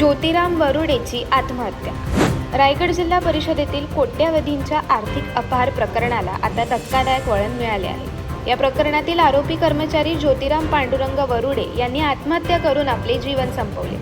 ज्योतिराम वरुडेची आत्महत्या. रायगड जिल्हा परिषदेतील कोट्यावधींच्या आर्थिक अपहार प्रकरणाला आता धक्कादायक वळण मिळाले आहे. या प्रकरणातील आरोपी कर्मचारी ज्योतिराम पांडुरंग वरुडे यांनी आत्महत्या करून आपले जीवन संपवले.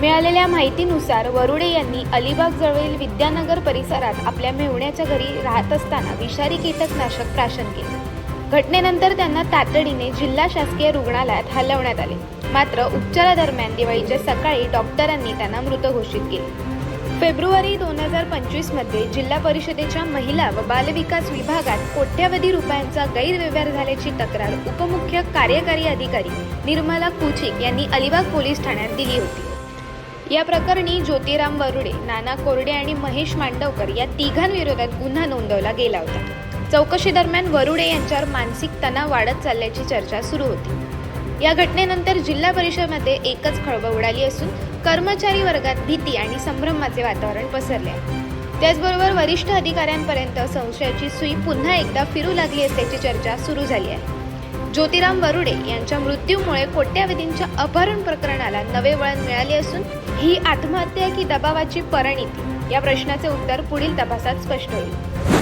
मिळालेल्या माहितीनुसार वरुडे यांनी अलिबाग जवळील विद्यानगर परिसरात आपल्या मेहुण्याच्या घरी राहत असताना विषारी कीटकनाशक प्राशन केले. घटनेनंतर त्यांना तातडीने जिल्हा शासकीय रुग्णालयात हलवण्यात आले. मात्र उपचारादरम्यान दिवाळीच्या सकाळी डॉक्टरांनी त्यांना मृत घोषित केले. फेब्रुवारी दोन हजार पंचवीसमध्ये जिल्हा परिषदेच्या महिला व बालविकास विभागात कोट्यवधी रुपयांचा गैरव्यवहार झाल्याची तक्रार उपमुख्य कार्यकारी अधिकारी निर्मला कुचिक यांनी अलिबाग पोलीस ठाण्यात दिली होती. या प्रकरणी ज्योतिराम वरुडे नाना कोरडे आणि महेश मांडवकर या तिघांविरोधात गुन्हा नोंदवला गेला होता. चौकशीदरम्यान वरुडे यांच्यावर मानसिक तणाव वाढत चालल्याची चर्चा सुरू होती. या घटनेनंतर जिल्हा परिषदमध्ये एकच खळबळ उडाली असून कर्मचारी वर्गात भीती आणि संभ्रमाचे वातावरण पसरले आहे. त्याचबरोबर वरिष्ठ अधिकाऱ्यांपर्यंत संशयाची सुई पुन्हा एकदा फिरू लागली असल्याची चर्चा सुरू झाली आहे. ज्योतिराम वरुडे यांच्या मृत्यूमुळे कोट्यावधींच्या अपहरण प्रकरणाला नवे वळण मिळाले असून ही आत्महत्या की दबावाची परिणिती या प्रश्नाचे उत्तर पुढील तपासात स्पष्ट होईल.